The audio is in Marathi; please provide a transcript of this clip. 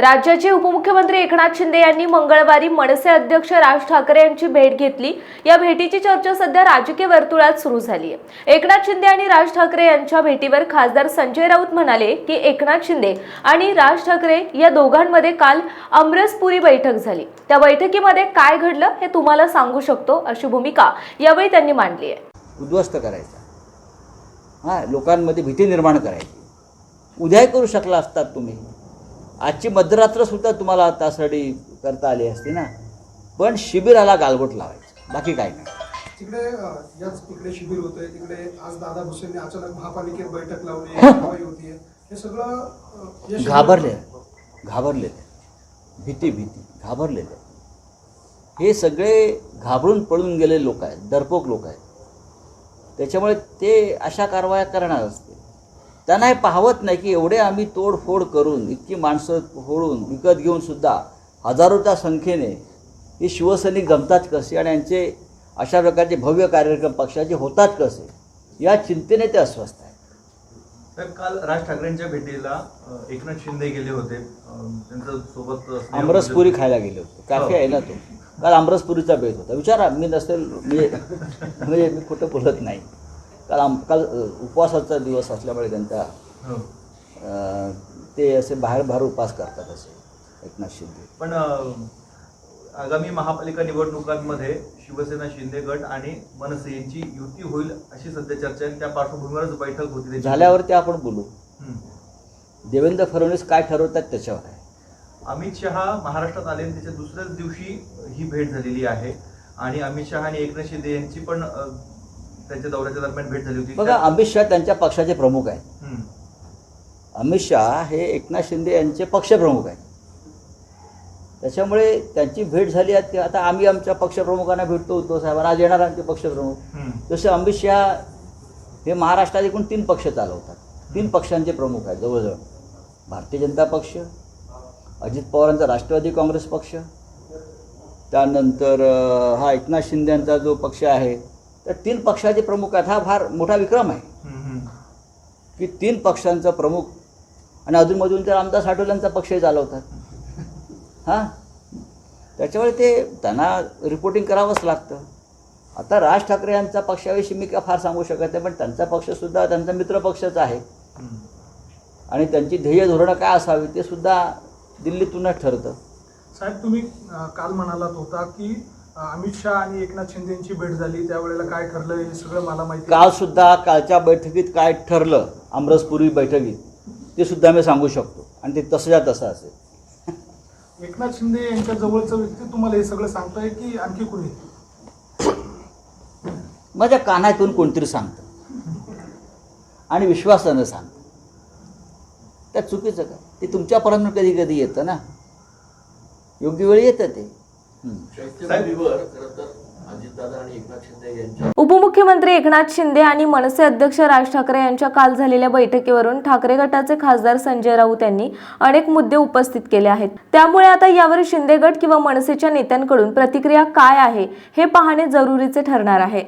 राज्याचे उपमुख्यमंत्री एकनाथ शिंदे यांनी मंगळवारी मनसे अध्यक्ष राज ठाकरे यांची भेट घेतली. या भेटीची चर्चा सध्या राजकीय वर्तुळात सुरू झाली आहे एकनाथ शिंदे आणि राज ठाकरे यांच्या भेटीवर खासदार संजय राऊत म्हणाले की एकनाथ शिंदे आणि राज ठाकरे या दोघांमध्ये काल अमरसपुरी बैठक झाली. त्या बैठकीमध्ये काय घडलं हे तुम्हाला सांगू शकतो अशी भूमिका यावेळी त्यांनी मांडली आहे. उद्ध्वस्त करायचा. हां लोकांमध्ये भीती निर्माण करायची. उद्याही करू शकला असतात तुम्ही. आजची मध्यरात्रसुद्धा तुम्हाला त्यासाठी करता आली असती ना. पण शिबिराला गालबोट लावायचं. बाकी काय नाही. तिकडे अ, याच इकडे शिबिर होतंय. तिकडे आज दादा भुसेंनी अचानक महापालिकेत बैठक लावली कारवाई होतीये हे सगळं अ, या शिबिरात- घाबरले. घाबरलेले. भीती भीती. घाबरलेले. हे सगळे घाबरून पळून गेलेले लोक आहेत. डरपोक लोक आहेत. त्याच्यामुळे ते अशा कारवाया करणार असते त्यांना हे पाहवत नाही की एवढे आम्ही तोडफोड करून इतकी माणसं फोडून विकत घेऊन सुद्धा हजारोच्या संख्येने हे शिवसैनिक जमतात कसे आणि यांचे अशा प्रकारचे भव्य कार्यक्रम पक्षाचे होतात कसे? या चिंतेने ते अस्वस्थ आहेत. तर काल राज ठाकरेंच्या भेटीला एकनाथ शिंदे गेले होते. अ, त्यांचं सोबत आमरसपुरी खायला गेले होते. कॅफे आहे ना तो. काल आमरसपुरीचा बेत होता. विचारा मी नसेल म्हणजे म्हणजे मी कुठं बोलत नाही. काल आम काल उपवासाचा दिवस असल्यामुळे त्यांचा हो. ते असे बाहेर बाहेर उपास करतात असे एकनाथ शिंदे पण आगामी महापालिका निवडणुकांमध्ये शिवसेना शिंदे गट आणि मनसे यांची युती होईल अशी सध्या चर्चा आहे त्या पार्श्वभूमीवरच बैठक होती त्याची. झाल्यावरती आपण बोलू. देवेंद्र फडणवीस काय ठरवतात त्याच्यावर आहे अमित शहा महाराष्ट्रात आले आणि त्याच्या दुसऱ्याच दिवशी ही भेट झालेली आहे आणि अमित शहा आणि एकनाथ शिंदे यांची पण त्यांच्या दौऱ्याच्या दरम्यान भेट झाली होती. बघा अमित शहा त्यांच्या पक्षाचे प्रमुख आहेत. अमित शहा हे एकनाथ शिंदे यांचे पक्षप्रमुख आहेत. त्याच्यामुळे त्यांची भेट झाली आहे. आता आम्ही आमच्या पक्षप्रमुखांना भेटतो उद्धव साहेबांना आज येणार आमचे पक्षप्रमुख. जसे अमित शहा हे महाराष्ट्रात एकूण तीन पक्ष चालवतात. तीन पक्षांचे प्रमुख आहेत जवळजवळ. भारतीय जनता पक्ष अजित पवारांचा राष्ट्रवादी काँग्रेस पक्ष त्यानंतर हा एकनाथ शिंदेंचा जो पक्ष आहे तर तीन पक्षाचे प्रमुख आहेत हा फार मोठा विक्रम आहे. की तीन पक्षांचा प्रमुख आणि अधूनमधून तर आमदार साठवल्यांचा पक्षही चालवतात. हां? त्याच्यामुळे ते त्यांना रिपोर्टिंग करावंच लागतं. आता राज ठाकरे यांचा पक्षाविषयी मी काय फार सांगू शकत नाही पण त्यांचा पक्षसुद्धा त्यांचा मित्रपक्षच आहे. हं. आणि त्यांची ध्येय धोरणं काय असावी ते सुद्धा दिल्लीतूनच ठरतं. साहेब तुम्ही काल म्हणालात होता की अमित शहा आणि एकनाथ शिंदे यांची भेट झाली. त्यावेळेला काय ठरलं हे सगळं मला माहिती आहे. कालसुद्धा कालच्या बैठकीत काय ठरलं आमरसपूर्वी बैठकीत ते सुद्धा मी सांगू शकतो. आणि ते तसंच्या तसं असेल. एकनाथ शिंदे यांच्या जवळचं व्यक्ती तुम्हाला हे सगळं सांगताय की आणखी कुणी? माझ्या कानातून कोणतरी सांगतं. आणि विश्वासानं सांगतं. त्यात चुकीचं काय ते तुमच्यापर्यंत कधी कधी येतं ना. योग्य वेळी येतं ते. खरं तर उपमुख्यमंत्री एकनाथ शिंदे आणि मनसे अध्यक्ष राज ठाकरे यांच्या काल झालेल्या बैठकीवरून ठाकरे गटाचे खासदार संजय राऊत यांनी अनेक मुद्दे उपस्थित केले आहेत. त्यामुळे आता यावर शिंदे गट किंवा मनसेच्या नेत्यांकडून प्रतिक्रिया काय आहे हे पाहणे जरुरीचे ठरणार आहे.